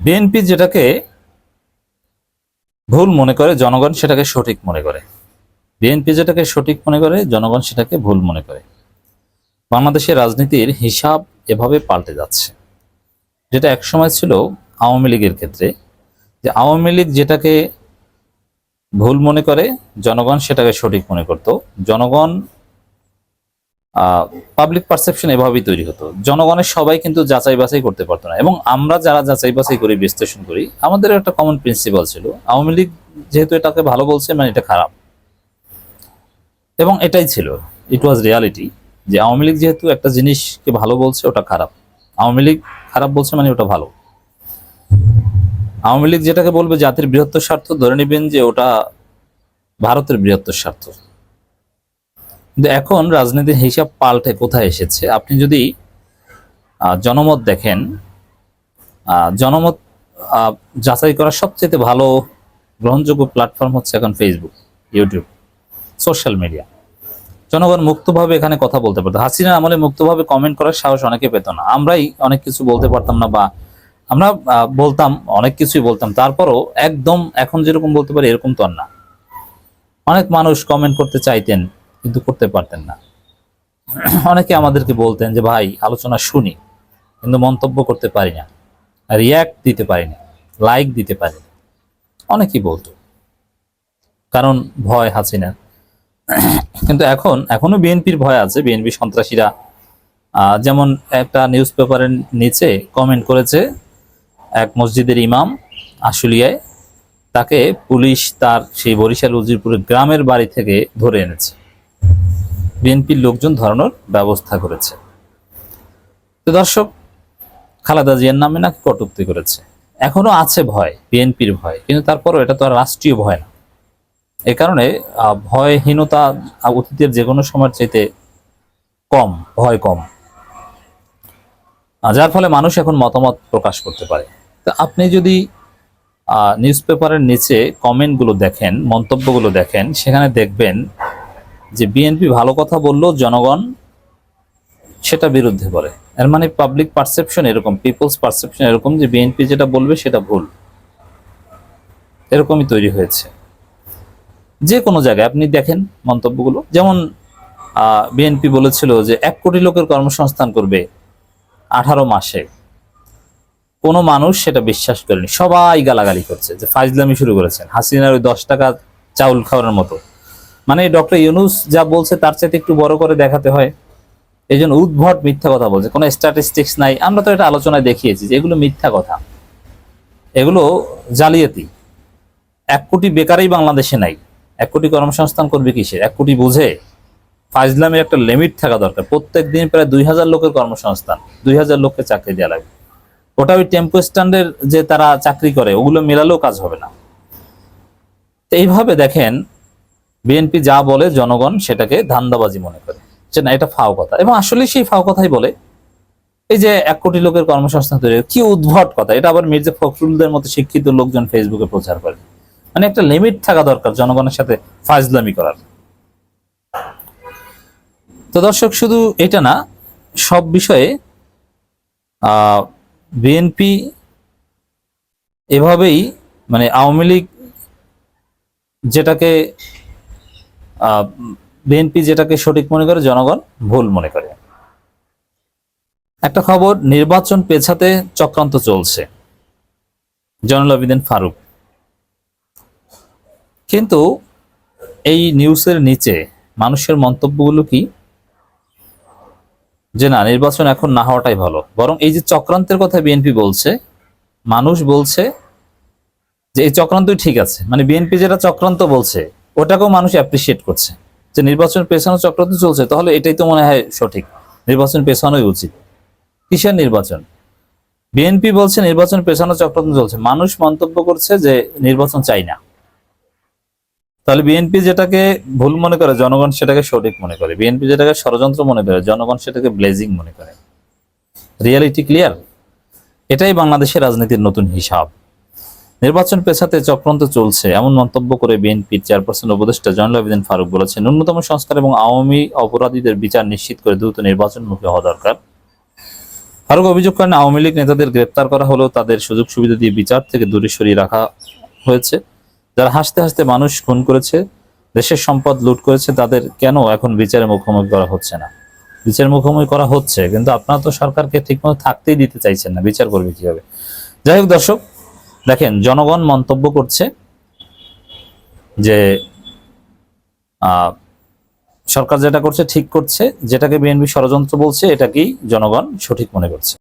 BNP যেটাকে ভুল মনে করে, জনগণ সেটাকে সঠিক মনে করে। বিএনপি যেটাকে সঠিক মনে করে, জনগণ সেটাকে ভুল মনে করে। বাংলাদেশের রাজনীতির হিসাব এভাবে পাল্টে যাচ্ছে। যেটা একসময় ছিল আওয়ামী লীগের ক্ষেত্রে, যে আওয়ামী লীগ যেটাকে ভুল মনে করে, জনগণ সেটাকে সঠিক মনে করত। জনগণ পাবলিক পারসেপশন এভাবেই তৈরি হতো। জনগণের সবাই কিন্তু যাচাই বাছাই করতে পারতো না। এবং আমরা যারা যাচাই বাছাই করি, বিশ্লেষণ করি, আমাদের একটা কমন প্রিন্সিপাল ছিল, আওয়ামী লীগ যেহেতু এটাকে ভালো বলছে মানে এটা খারাপ। এবং এটাই ছিল। ইট ওয়াজ রিয়ালিটি যে আওয়ামী লীগ যেহেতু একটা জিনিসকে ভালো বলছে, ওটা খারাপ। আওয়ামী লীগ খারাপ বলছে মানে ওটা ভালো। আওয়ামী লীগ যেটাকে বলবে জাতির বৃহত্তর স্বার্থ, ধরে নেবেন যে ওটা ভারতের বৃহত্তর স্বার্থ। কিন্তু এখন রাজনীতির হিসাব পাল্টে কোথায় এসেছে? আপনি যদি জনমত দেখেন জনমত যাচাই করার সবচেয়ে ভালো গ্রহণযোগ্য প্ল্যাটফর্ম হচ্ছে এখন ফেসবুক ইউটিউব সোশ্যাল মিডিয়া জনগণ মুক্তভাবে এখানে কথা বলতে পারতো। হাসিনা আমলে মুক্তভাবে কমেন্ট করার সাহস অনেকে পেত না। আমরাই অনেক কিছু বলতে পারতাম না বা আমরা বলতাম, অনেক কিছুই বলতাম। তারপরও একদম এখন যেরকম বলতে পারি এরকম তো না। অনেক মানুষ কমেন্ট করতে চাইতেন। কিন্তু করতে পারতেন না। অনেকে আমাদেরকে বলতেন যে, ভাই, আলোচনা শুনি। কিন্তু মন্তব্য করতে পারি না রিয়াক্ট দিতে পারি না লাইক দিতে পারি না। অনেকেই বলতো। কারণ ভয় হাসিনা কিন্তু এখন, এখনও বিএনপির ভয় আছে। বিএনপি সন্ত্রাসীরা যেমন একটা নিউজ পেপারের নিচে কমেন্ট করেছে, এক মসজিদের ইমাম আশুলিয়ায়, তাকে পুলিশ তার সেই বরিশাল উজিরপুরের গ্রামের বাড়ি থেকে ধরে এনেছে। বিএনপির লোকজন ধরানোর ব্যবস্থা করেছে। তো দর্শক, খালেদা জিয়ার নামে নাকি কটুক্তি করেছে। এখনও আছে ভয়, বিএনপির ভয়, কিন্তু তারপরও এটা তো আর রাষ্ট্রীয় ভয় না। এ কারণে ভয়হীনতা অতীতের যে কোনো সময়ের চাইতে কম, ভয় কম। যার ফলে মানুষ এখন মতামত প্রকাশ করতে পারে। তা আপনি যদি নিউজ পেপারের নিচে কমেন্টগুলো দেখেন, মন্তব্যগুলো দেখেন, সেখানে দেখবেন যে বিএনপি ভালো কথা বললেও জনগণ সেটা বিরুদ্ধে বলে এর মানে পাবলিক পারসেপশন এরকম পিপলস পারসেপশন এরকম যে বিএনপি যেটা বলবে সেটা ভুল। এরকমই তৈরি হয়েছে। যে কোনো জায়গায় আপনি দেখেন মন্তব্যগুলো। যেমন বিএনপি বলেছিল যে এক কোটি লোকের কর্মসংস্থান করবে আঠারো মাসে। কোনো মানুষ সেটা বিশ্বাস করেনি। সবাই গালাগালি করছে যে ফাইজলামি শুরু করেছেন। হাসিনার ওই দশ টাকা চাউল খাওয়ার মতো। মানে ডক্টর ইউনুস যা বলছে তার চাইতে একটু বড় করে দেখাতে হয়। এই জন্য উদ্ভট মিথ্যা কথা বলছে। কোনো স্ট্যাটিস্টিক্স নাই। আমরা তো এটা আলোচনায় দেখিয়েছি যে এগুলো মিথ্যা কথা। এগুলো জালিয়াতি। এক কোটি বেকারই বাংলাদেশে নাই। এক কোটি কর্মসংস্থান করবে কিসে? এক কোটি বুঝে। ফাজলামের একটা লিমিট থাকা দরকার। প্রত্যেক দিন প্রায় দুই হাজার লোকের কর্মসংস্থান। দুই হাজার লোককে চাকরি দেওয়া লাগবে। ওটা ওই টেম্পো স্ট্যান্ডের যে তারা চাকরি করে, ওগুলো মেলালেও কাজ হবে না। এইভাবে দেখেন বিএনপি যা বলে জনগণ সেটাকে ধান্দাবাজি মনে করে। যে না? এটা ফাও কথা। এবং আসলে সেই ফাও কথাই বলে, এই যে এক কোটি লোকের কর্মসংস্থান তৈরি কি উদ্ভট কথা। এটা আবার মির্জা ফখরুলদের মতো শিক্ষিত লোকজন ফেসবুকে প্রচার করে। মানে একটা লিমিট থাকা দরকার জনগণের সাথে ফাজলামি করার। তো দর্শক, শুধু এটা না, সব বিষয়ে বিএনপি এভাবেই মানে আওয়ামী লীগ যেটাকে বিএনপি যেটাকে সঠিক মনে করে, জনগণ ভুল মনে করে। একটা খবর, নির্বাচন পেছাতে চক্রান্ত চলছে। জয়নুল আবেদিন ফারুক। কিন্তু এই নিউজের নিচে মানুষের মন্তব্যগুলো কি? যে না, নির্বাচন এখন না হওয়াটাই ভালো। বরং এই যে চক্রান্তের কথা বিএনপি বলছে, মানুষ বলছে যে এই চক্রান্তই ঠিক আছে। মানে বিএনপি যেটা চক্রান্ত বলছে ওটাকেও মানুষ অ্যাপ্রিসিয়েট করছে। যে নির্বাচন পেছানো চক্রান্ত চলছে, তাহলে এটাই তো মনে হয় সঠিক। নির্বাচন পেছানোই উচিত। কিসের নির্বাচন? বিএনপি বলছে নির্বাচন পেছানো চক্রান্ত চলছে। মানুষ মন্তব্য করছে যে নির্বাচন চাই না। তাহলে বিএনপি যেটাকে ভুল মনে করে, জনগণ সেটাকে সঠিক মনে করে। বিএনপি যেটাকে ষড়যন্ত্র মনে করে, জনগণ সেটাকে ব্লেজিং মনে করে। রিয়ালিটি ক্লিয়ার এটাই বাংলাদেশের রাজনীতির নতুন হিসাব। নির্বাচন পেছাতে চক্রান্ত চলছে। এমন মন্তব্য করে বিএনপির চেয়ারপারসন উপদেষ্টা জয়নুল আবেদিন ফারুক বলেছেন, ন্যূনতম সংস্কার এবং আওয়ামী অপরাধীদের বিচার নিশ্চিত করে দ্রুত নির্বাচনমুখী হওয়া দরকার। ফারুক অভিযোগ করেন, আওয়ামী লীগ নেতাদের গ্রেপ্তার করা হলেও তাদের সুযোগ সুবিধা দিয়ে বিচার থেকে দূরে সরিয়ে রাখা হয়েছে। যারা হাসতে হাসতে মানুষ খুন করেছে, দেশের সম্পদ লুট করেছে, তাদের কেন এখন বিচারের মুখোমুখি করা হচ্ছে না? বিচারের মুখোমুখি করা হচ্ছে, কিন্তু আপনারা তো সরকারকে ঠিকমতো থাকতেই দিতে চাইছেন না। বিচার করবে কীভাবে? যাই হোক দর্শক দেখেন, জনগণ মন্তব্য করছে যে সরকার যেটা করছে ঠিক করছে, যেটাকে বিএনপি ষড়যন্ত্র বলছে, এটাকেই জনগণ সঠিক মনে করছে।